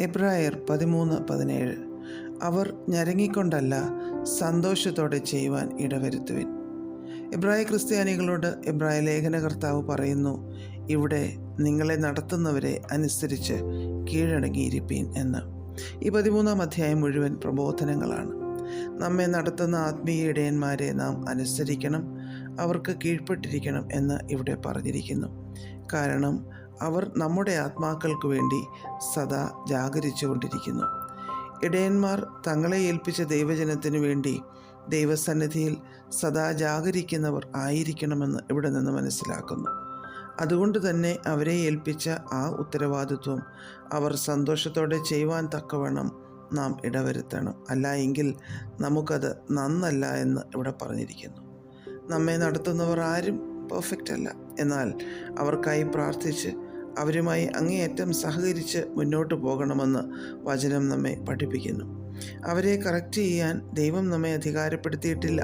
എബ്രായർ പതിമൂന്ന് പതിനേഴ്. അവർ ഞരങ്ങിക്കൊണ്ടല്ല സന്തോഷത്തോടെ ചെയ്യുവാൻ ഇടവരുത്തുവിൻ. എബ്രായ ക്രിസ്ത്യാനികളോട് എബ്രായ ലേഖനകർത്താവ് പറയുന്നു ഇവിടെ നിങ്ങളെ നടത്തുന്നവരെ അനുസരിച്ച് കീഴടങ്ങിയിരിപ്പീൻ എന്ന്. ഈ പതിമൂന്നാം അധ്യായം മുഴുവൻ പ്രബോധനങ്ങളാണ്. നമ്മെ നടത്തുന്ന ആത്മീയ ഇടയന്മാരെ നാം അനുസരിക്കണം അവർക്ക് കീഴ്പ്പെട്ടിരിക്കണം എന്ന് ഇവിടെ പറഞ്ഞിരിക്കുന്നു. കാരണം അവർ നമ്മുടെ ആത്മാക്കൾക്ക് വേണ്ടി സദാ ജാഗരിച്ചുകൊണ്ടിരിക്കുന്നു. ഇടയന്മാർ തങ്ങളെ ഏൽപ്പിച്ച ദൈവജനത്തിനു വേണ്ടി ദൈവസന്നിധിയിൽ സദാ ജാഗരിക്കുന്നവർ ആയിരിക്കണമെന്ന് ഇവിടെ നിന്ന് മനസ്സിലാക്കുന്നു. അതുകൊണ്ട് തന്നെ അവരെ ഏൽപ്പിച്ച ആ ഉത്തരവാദിത്വം അവർ സന്തോഷത്തോടെ ചെയ്യുവാൻ തക്കവണ്ണം നാം ഇടവരുത്തണം. അല്ല എങ്കിൽ നമുക്കത് നന്നല്ല എന്ന് ഇവിടെ പറഞ്ഞിരിക്കുന്നു. നമ്മെ നടത്തുന്നവർ ആരും പെർഫെക്റ്റ് അല്ല. എന്നാൽ അവർക്കായി പ്രാർത്ഥിച്ച് അവരുമായി അങ്ങേയറ്റം സഹകരിച്ച് മുന്നോട്ട് പോകണമെന്ന് വചനം നമ്മെ പഠിപ്പിക്കുന്നു. അവരെ കറക്റ്റ് ചെയ്യാൻ ദൈവം നമ്മെ അധികാരപ്പെടുത്തിയിട്ടില്ല.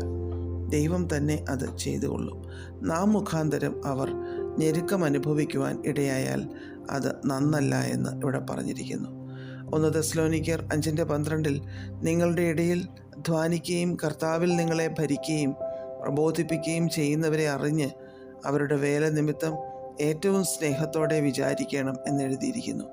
ദൈവം തന്നെ അത് ചെയ്തുകൊള്ളും. നാം മുഖാന്തരം അവർ ഞെരുക്കം അനുഭവിക്കുവാൻ ഇടയായാൽ അത് നന്നല്ല എന്ന് ഇവിടെ പറഞ്ഞിരിക്കുന്നു. ഒന്ന് തെസ്ലോനിക്കർ അഞ്ചിന്റെ പന്ത്രണ്ടിൽ നിങ്ങളുടെ ഇടയിൽ ധ്വാനിക്കുകയും കർത്താവിൽ നിങ്ങളെ ഭരിക്കുകയും പ്രബോധിപ്പിക്കുകയും ചെയ്യുന്നവരെ അറിഞ്ഞ് അവരുടെ വേല നിമിത്തം ഏറ്റവും സ്നേഹത്തോടെ വിചാരിക്കണം എന്നെഴുതിയിരിക്കുന്നു.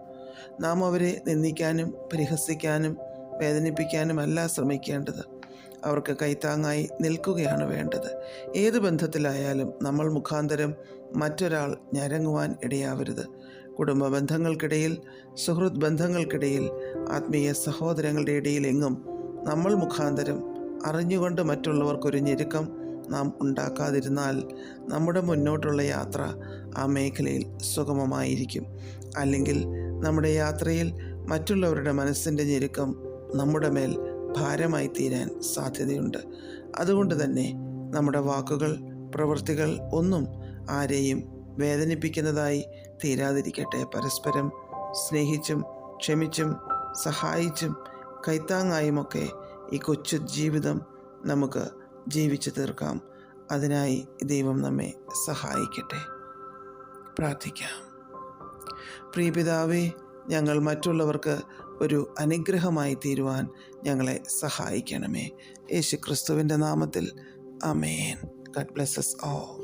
നാം അവരെ നിന്ദിക്കാനും പരിഹസിക്കാനും വേദനിപ്പിക്കാനുമല്ല ശ്രമിക്കേണ്ടത്. അവർക്ക് കൈത്താങ്ങായി നിൽക്കുകയാണ് വേണ്ടത്. ഏത് ബന്ധത്തിലായാലും നമ്മൾ മുഖാന്തരം മറ്റൊരാൾ ഞരങ്ങുവാൻ ഇടയാവരുത്. കുടുംബ ബന്ധങ്ങൾക്കിടയിൽ സുഹൃത്ത് ബന്ധങ്ങൾക്കിടയിൽ ആത്മീയ സഹോദരങ്ങളുടെ ഇടയിൽ എങ്ങും നമ്മൾ മുഖാന്തരം അറിഞ്ഞുകൊണ്ട് മറ്റുള്ളവർക്കൊരു ഞെരുക്കം നാം ഉണ്ടാക്കാതിരുന്നാൽ നമ്മുടെ മുന്നോട്ടുള്ള യാത്ര ആ മേഖലയിൽ സുഗമമായിരിക്കും. അല്ലെങ്കിൽ നമ്മുടെ യാത്രയിൽ മറ്റുള്ളവരുടെ മനസ്സിന്റെ ഞെരുക്കം നമ്മുടെ മേൽ ഭാരമായി തീരാൻ സാധ്യതയുണ്ട്. അതുകൊണ്ട് തന്നെ നമ്മുടെ വാക്കുകൾ പ്രവൃത്തികൾ ഒന്നും ആരെയും വേദനിപ്പിക്കുന്നതായി തീരാതിരിക്കട്ടെ. പരസ്പരം സ്നേഹിച്ചും ക്ഷമിച്ചും സഹായിച്ചും കൈത്താങ്ങായുമൊക്കെ ഈ കൊച്ചു ജീവിതം നമുക്ക് ജീവിച്ചു തീർക്കാം. അതിനായി ദൈവം നമ്മെ സഹായിക്കട്ടെ. പ്രാർത്ഥിക്കാം. പ്രിയപിതാവേ ഞങ്ങൾ മറ്റുള്ളവർക്ക് ഒരു അനുഗ്രഹമായി തീരുവാൻ ഞങ്ങളെ സഹായിക്കണമേ. യേശു ക്രിസ്തുവിന്റെ നാമത്തിൽ അമേൻ ഗഡ് ബ്ലെസ്സസ് ഓ